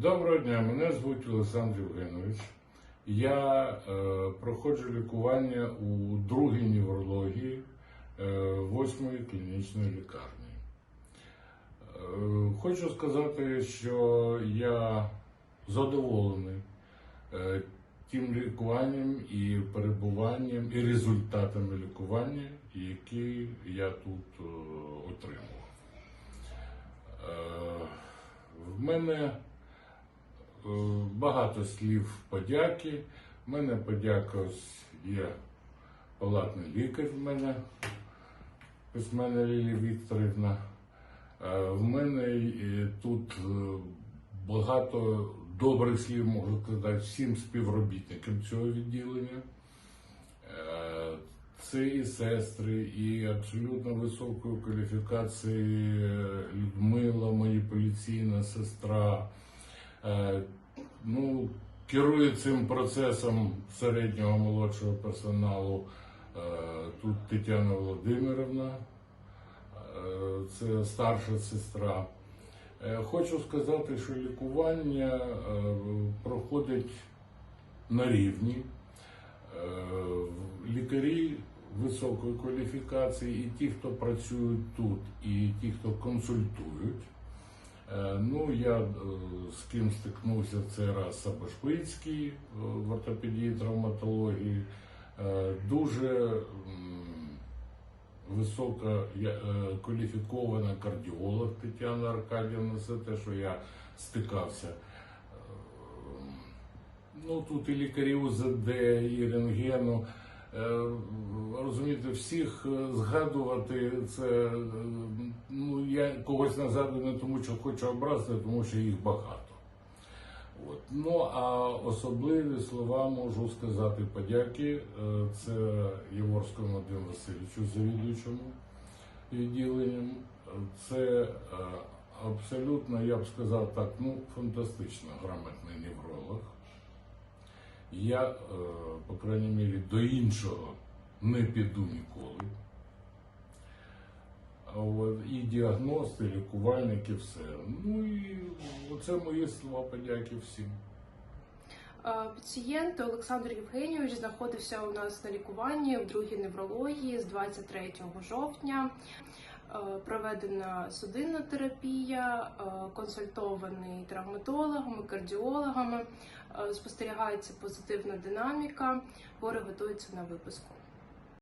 Доброго дня, мене звуть Олександр Євгенович. Я е, проходжу лікування у другій неврології е, клінічної лікарні. Е, хочу сказати, що я задоволений е, тим лікуванням і перебуванням, і результатами лікування, які я тут е, отримував. Е, в мене е, багато слів подяки. В мене подяка є палатний лікар в мене, письменна Лілія Вікторівна. Е, В мене е, тут е, багато добрих слів можу сказати всім співробітникам цього відділення. Е, Це і сестри, і абсолютно високої кваліфікації е, Людмила, маніпуляційна сестра. Е, Ну, керує цим процесом середнього молодшого персоналу е, тут Тетяна Володимирівна, е, це старша сестра. Хочу сказати, що лікування проходить на рівні. Лікарі високої кваліфікації, і ті, хто працюють тут, і ті, хто консультують. Е, Ну, я е, з ким стикнувся в цей раз Сабашвицький е, в ортопедії травматології. Дуже висока кваліфікована кардіолог Тетяна Аркадівна, це те, що я стикався. Ну, тут і лікарі УЗД, і рентгену. Е, Розумієте, всіх е, згадувати це. е, Ну, я когось не згадую не тому, що хочу образити, а тому що їх багато. От. Ну, а особливі слова можу сказати подяки. Це Єворському Вадиму Васильовичу, завідуючому відділенням. Це абсолютно, я б сказав так, ну, фантастично грамотний невролог. Я, е, по крайній мірі, до іншого не піду ніколи. І діагности, і лікувальники, все. Ну і оце мої слова подяки всім. Е, Пацієнт Олександр Євгенійович знаходився у нас на лікуванні в другій неврології з 23 жовтня. Е, Проведена судинна терапія, е, консультований травматологами, кардіологами. Е, Спостерігається позитивна динаміка. Хворий готується на виписку.